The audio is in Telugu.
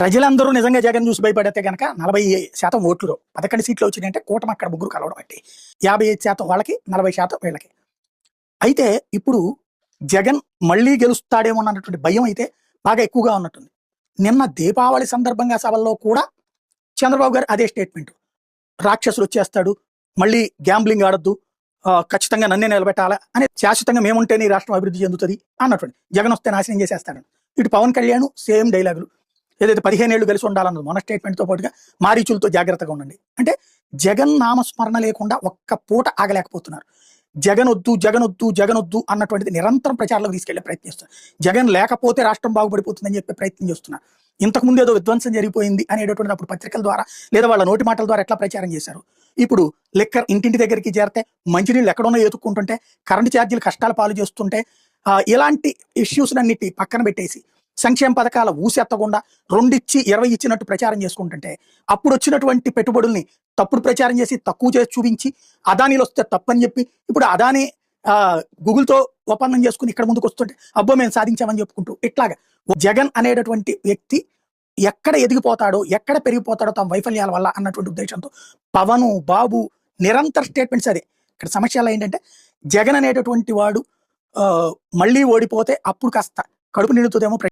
ప్రజలందరూ నిజంగా జగన్ చూసి భయపడితే కనుక నలభై శాతం ఓట్లు పదకొండు సీట్లు వచ్చినాయంటే కూటమి అక్కడ ముగ్గురు కలవడం అంటే యాభై ఐదు శాతం వాళ్ళకి నలభై శాతం వీళ్ళకి. అయితే ఇప్పుడు జగన్ మళ్ళీ గెలుస్తాడేమో అన్నటువంటి భయం అయితే బాగా ఎక్కువగా ఉన్నట్టుంది. నిన్న దీపావళి సందర్భంగా సభల్లో కూడా చంద్రబాబు గారు అదే స్టేట్మెంట్ రాక్షసులు వచ్చేస్తాడు మళ్ళీ గ్యాంబ్లింగ్ ఆడొద్దు ఖచ్చితంగా నన్నే నిలబెట్టాలా అని శాశ్వతంగా మేముంటేనే ఈ రాష్ట్రం అభివృద్ధి చెందుతుంది అన్నటువంటి. జగన్ వస్తే నాశనం చేసేస్తాడు. ఇటు పవన్ కళ్యాణ్ సేమ్ డైలాగులు ఏదైతే పదిహేను ఏళ్ళు కలిసి ఉండాలన్నది మన స్టేట్మెంట్తో పాటుగా మారీచులతో జాగ్రత్తగా ఉండండి. అంటే జగన్ నామస్మరణ లేకుండా ఒక్క పూట ఆగలేకపోతున్నారు. జగన్ వద్దు జగన్ వద్దు జగన్ వద్దు అన్నటువంటిది నిరంతరం ప్రచారంలోకి తీసుకెళ్ళే ప్రయత్నిస్తున్నారు జగన్ లేకపోతే రాష్ట్రం బాగుపడిపోతుందని చెప్పే ప్రయత్నం చేస్తున్నారు. ఇంతకు ముందు ఏదో విధ్వంసం జరిగిపోయింది అనేటటువంటి అప్పుడు పత్రికల ద్వారా లేదా వాళ్ళ నోటి మాటల ద్వారా ఎట్లా ప్రచారం చేశారు? ఇప్పుడు లెక్కర్ ఇంటింటి దగ్గరికి చేరితే మంచినీళ్ళు ఎక్కడున్నా ఎత్తుక్కుంటుంటే కరెంటు ఛార్జీలు కష్టాలు పాలు చేస్తుంటే ఇలాంటి ఇష్యూస్ అన్నిటి పక్కన పెట్టేసి సంక్షేమ పథకాల ఊసెత్తకుండా రెండిచ్చి ఇరవై ఇచ్చినట్టు ప్రచారం చేసుకుంటుంటే అప్పుడు వచ్చినటువంటి పెట్టుబడుల్ని తప్పుడు ప్రచారం చేసి తక్కువ చేసి చూపించి అదానీలు వస్తే తప్పని చెప్పి ఇప్పుడు అదానీ ఆ, గూగుల్తో ఒప్పందం చేసుకుని ఇక్కడ ముందుకు వస్తుంటే అబ్బో మేము సాధించామని చెప్పుకుంటూ ఇట్లాగా జగన్ అనేటటువంటి వ్యక్తి ఎక్కడ ఎదిగిపోతాడో ఎక్కడ పెరిగిపోతాడో తమ వైఫల్యాల వల్ల అన్నటువంటి ఉద్దేశంతో పవను బాబు నిరంతర స్టేట్మెంట్స్ అదే. ఇక్కడ సమస్య ఏంటంటే జగన్ అనేటటువంటి వాడు ఆ, మళ్ళీ ఓడిపోతే అప్పుడు కాస్త కడుపు నిండుతుందేమో